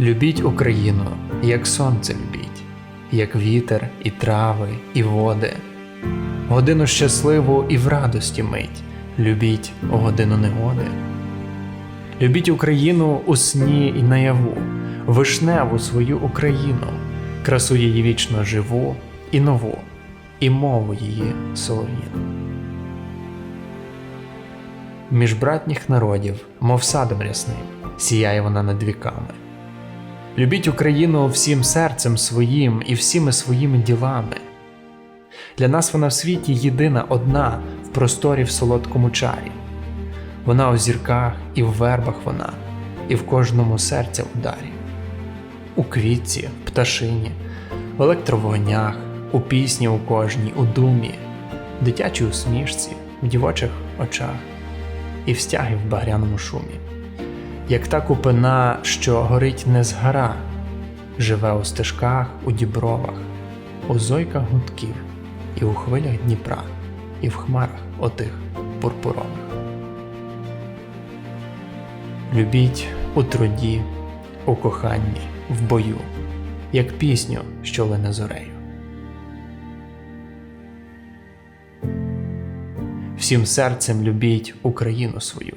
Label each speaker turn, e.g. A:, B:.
A: Любіть Україну, як сонце любіть, як вітер, і трави, і води. Годину щасливу і в радості мить, любіть годину негоди. Любіть Україну у сні і наяву, вишневу свою Україну, красу її вічно живу і нову, і мову її солов'їну. Між братніх народів, мов садом рясним, сіяє вона над віками. Любіть Україну всім серцем своїм і всіми своїми ділами. Для нас вона в світі єдина одна в просторі в солодкому чарі. Вона у зірках і в вербах вона, і в кожному серця ударі, у квітці, в пташині, в електровогнях, у пісні у кожній, у думі, в дитячій усмішці, в дівочих очах і в стяги в багряному шумі як та купина, що горить не згара, живе у стежках, у дібровах, у зойках гудків, і у хвилях Дніпра, і в хмарах отих пурпурових. Любіть у труді, у коханні, в бою, як пісню, що лине зорею. Всім серцем любіть Україну свою